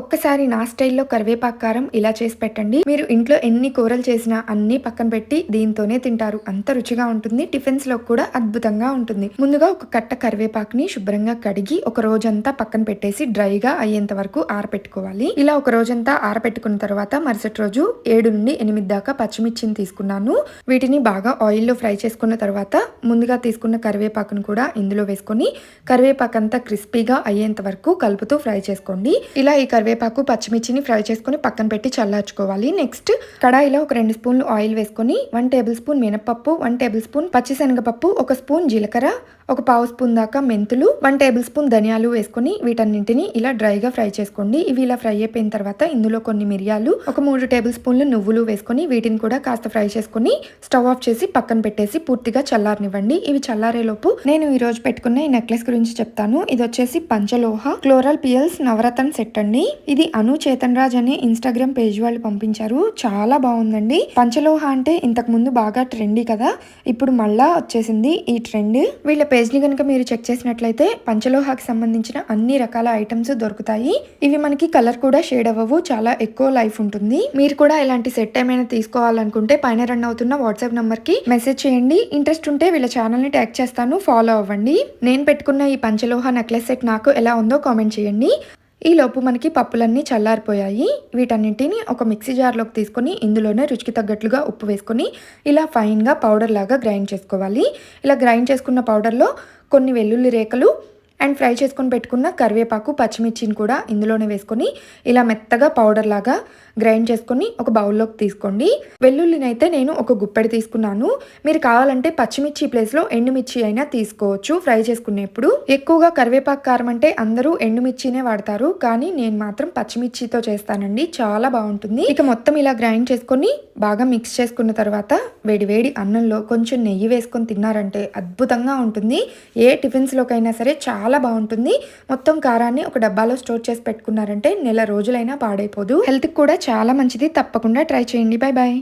ఒక్కసారి నా స్టైల్లో కరివేపాకు కారం ఇలా చేసి పెట్టండి. మీరు ఇంట్లో ఎన్ని కూరలు చేసినా అన్ని పక్కన పెట్టి దీంతోనే తింటారు. అంత రుచిగా ఉంటుంది. టిఫిన్స్లో కూడా అద్భుతంగా ఉంటుంది. ముందుగా ఒక కట్ట కరివేపాకుని శుభ్రంగా కడిగి ఒక రోజంతా పక్కన పెట్టేసి డ్రైగా అయ్యేంత వరకు ఆరపెట్టుకోవాలి. ఇలా ఒక రోజంతా ఆరపెట్టుకున్న తర్వాత మరుసటి రోజు ఏడు నుండి ఎనిమిది దాకా పచ్చిమిర్చిని తీసుకున్నాను. వీటిని బాగా ఆయిల్లో ఫ్రై చేసుకున్న తర్వాత ముందుగా తీసుకున్న కరివేపాకును కూడా ఇందులో వేసుకొని కరివేపాకు అంతా క్రిస్పీగా అయ్యేంత వరకు కలుపుతూ ఫ్రై చేసుకోండి. ఇలా ఈ కరివేపాకు పచ్చిమిర్చిని ఫ్రై చేసుకొని పక్కన పెట్టి చల్లార్చుకోవాలి. నెక్స్ట్ కడాయిలో ఒక రెండు స్పూన్లు ఆయిల్ వేసుకొని వన్ టేబుల్ స్పూన్ మినపప్పు వన్ టేబుల్ స్పూన్ పచ్చిశనగపప్పు ఒక స్పూన్ జీలకర్ర ఒక పావు స్పూన్ దాకా మెంతులు వన్ టేబుల్ స్పూన్ ధనియాలు వేసుకొని వీటన్నింటిని ఇలా డ్రైగా ఫ్రై చేసుకోండి. ఇవి ఇలా ఫ్రై అయిపోయిన తర్వాత ఇందులో కొన్ని మిరియాలు ఒక మూడు టేబుల్ స్పూన్లు నువ్వులు వేసుకొని వీటిని కూడా కాస్త ఫ్రై చేసుకొని స్టవ్ ఆఫ్ చేసి పక్కన పెట్టేసి పూర్తిగా చల్లారనివ్వండి. ఇవి చల్లారేలోపు నేను ఈ రోజు పెట్టుకున్న ఈ నెక్లెస్ గురించి చెప్తాను. ఇది వచ్చేసి పంచలోహ క్లోరల్ పియల్స్ నవరత్న సెట్ అండి. ఇది అను చేతన్ రాజ్ అనే ఇన్స్టాగ్రామ్ పేజ్ వాళ్ళు పంపించారు. చాలా బాగుందండి. పంచలోహ అంటే ఇంతకు ముందు బాగా ట్రెండీ కదా. ఇప్పుడు మళ్ళా వచ్చేసింది ఈ ట్రెండ్ వీళ్ళ పేజ్ని కనుక మీరు చెక్ చేసినట్లయితే పంచలోహాకి సంబంధించిన అన్ని రకాల ఐటమ్స్ దొరుకుతాయి. ఇవి మనకి కలర్ కూడా షేడ్ అవ్వవు చాలా ఎక్కువ లైఫ్ ఉంటుంది. మీరు కూడా ఇలాంటి సెట్ ఏమైనా తీసుకోవాలనుకుంటే పైన రన్ అవుతున్న వాట్సాప్ నంబర్కి మెసేజ్ చేయండి. ఇంట్రెస్ట్ ఉంటే వీళ్ళ ఛానల్ని ట్యాగ్ చేస్తాను ఫాలో అవ్వండి. నేను పెట్టుకున్న ఈ పంచలోహ నెక్లెస్ సెట్ నాకు ఎలా ఉందో కామెంట్ చేయండి. ఈ లోపు మనకి పప్పులన్నీ చల్లారిపోయాయి. వీటన్నింటిని ఒక మిక్సీ జార్లోకి తీసుకొని ఇందులోనే రుచికి తగ్గట్లుగా ఉప్పు వేసుకొని ఇలా ఫైన్గా పౌడర్ లాగా గ్రైండ్ చేసుకోవాలి. ఇలా గ్రైండ్ చేసుకున్న పౌడర్లో కొన్ని వెల్లుల్లి రేఖలు అండ్ ఫ్రై చేసుకొని పెట్టుకున్న కరివేపాకు పచ్చిమిర్చిని కూడా ఇందులోనే వేసుకొని ఇలా మెత్తగా పౌడర్ లాగా గ్రైండ్ చేసుకొని ఒక బౌల్లోకి తీసుకోండి. వెల్లుల్లిని అయితే నేను ఒక గుప్పెడు తీసుకున్నాను. మీరు కావాలంటే పచ్చిమిర్చి ప్లేస్లో ఎండుమిర్చి అయినా తీసుకోవచ్చు ఫ్రై చేసుకునేప్పుడు. ఎక్కువగా కరివేపాకు కారం అంటే అందరూ ఎండుమిర్చినే వాడతారు కానీ నేను మాత్రం పచ్చిమిర్చితో చేస్తానండి. చాలా బాగుంటుంది. ఇక మొత్తం ఇలా గ్రైండ్ చేసుకొని బాగా మిక్స్ చేసుకున్న తర్వాత వేడి వేడి అన్నంలో కొంచెం నెయ్యి వేసుకొని తిన్నారంటే అద్భుతంగా ఉంటుంది. ఏ టిఫిన్స్లోకైనా సరే చాలా చాలా బాగుంటుంది. మొత్తం కారాన్ని ఒక డబ్బాలో స్టోర్ చేసి పెట్టుకున్నారంటే నెల రోజులైనా పాడైపోదు. హెల్త్కి కూడా చాలా మంచిది. తప్పకుండా ట్రై చేయండి. Bye bye